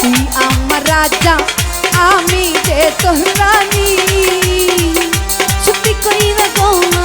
তুই আমার রাজা আমি যে তোর রানী। সত্যি কইরা গো মা